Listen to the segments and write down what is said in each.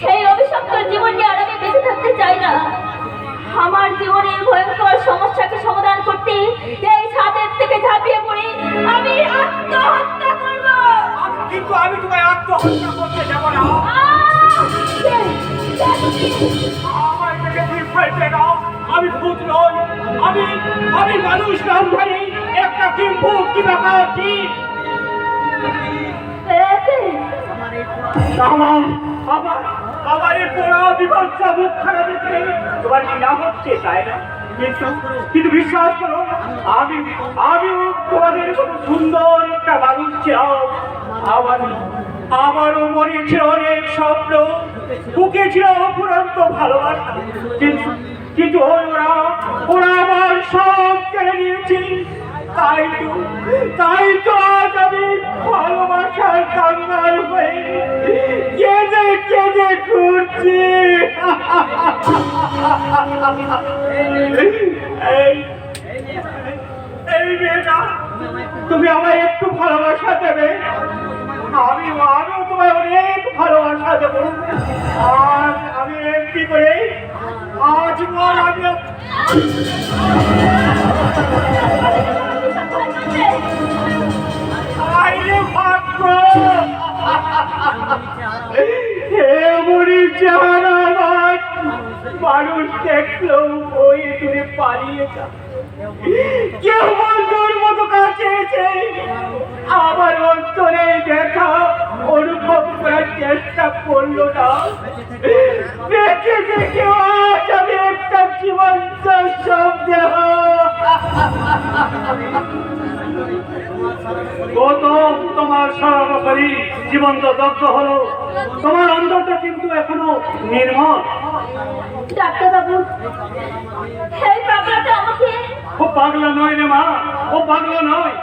সেই অভিশপ্ত জীবন নিয়ে আর আমি বেঁচে থাকতে চাই না। আমার জীবনের ভয়ঙ্কর সমস্যাকে সমাধান করতে এই ছাদের থেকে ঝাঁপিয়ে পড়ে আমি আত্মহত্যা করব। কিন্তু আমি তোমায় আত্মহত্যা করতে যাব না? আমার থেকে ফেলতে দাও। আমি ভূত নই। আমি আমি মানুষ নাম ধরি একটা কি ব্যাপার? কি কে? না কিন্তু আমার আমারও মনে ছিল অনেক স্বপ্ন বুকে ছিল অপুরন্ত ভালোবাসা কিন্তু কিন্তু ওরা ওরা আমার সব কেড়ে নিয়েছে। তাই তো তাই তো আজ আমি ভালোবাসার কাঙ্গাল হয়ে কেঁদে কেঁদে ঘুরছি এই এই মেয়েটা, তুমি আমায় একটু ভালোবাসা দেবে? আমি আমিও তোমায় অনেক ভালোবাসা দেবো। আর আমি কি করে আজ আমি মানুষ দেখলেও ওই দূরে পালিয়ে যা কেউ বন্ধুর মতো কাছে এসে আমার অন্তরে দেখা, অনুভব করার চেষ্টা করল না। দেখে দেখে আজ একটা জীবন্ত সন্দেহ। গৌতম, তোমার সর্বকারী জীবন্ত দগ্ধ হলো। তোমার অন্তরটা কিন্তু এখনও নির্মল। ডাক্তারবাবু এই পাগলাটা আমাকে ও পাগলা নয় রে মা ও পাগলা নয়।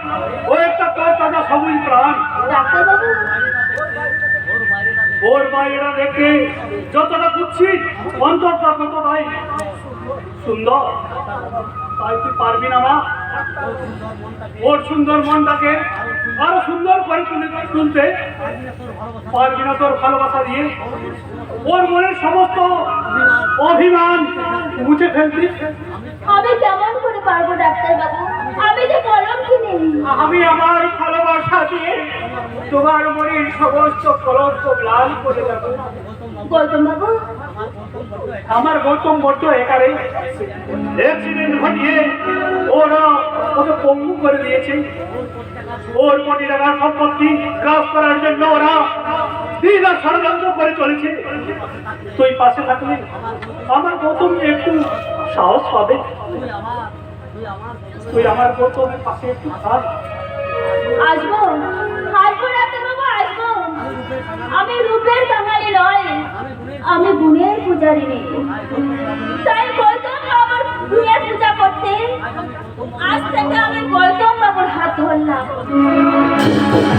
ও একটা তার তাজা সবুজ প্রাণ। ডাক্তারবাবু ওর বাইরেটা দেখে যতটা কুচ্ছিত অন্তরটা ততটাই সুন্দর। তাই তুই পারবি না মা। ওর সুন্দর মনটাকে আরও সুন্দর করে তুলে তুলতে পারবি না তোর ভালোবাসা দিয়ে। ওর মনের সমস্ত অভিমান মুছে ফেলতি আমি কেমন করে পারব ডাক্তারবাবু? আমি যে কলম কিনে আমি আমার ভালোবাসা দিয়ে তোমার মনের সমস্ত কলঙ্ক লাল করে দেবো। গৌতম বাবু আমার গৌতম বড্ড একারে অ্যাক্সিডেন্ট ঘটিয়ে পঙ্গু করে দিয়েছে। ওর কোটি টাকার সম্পত্তি গ্রাস করার জন্য ওরা আর ষড়যন্ত্র করে চলেছে। তুই পাশে থাকলে। আমার গৌতম একটু সাহস পাবে। তুই আমার গৌতমের পাশে একটু থাক। আসব। আসব আসব। আমি রূপের বাঙালি নয় আমি গুণের পূজারিনী তাই গৌতম বাবুর গুণের পূজা করতে আজ থেকে আমি Thank you.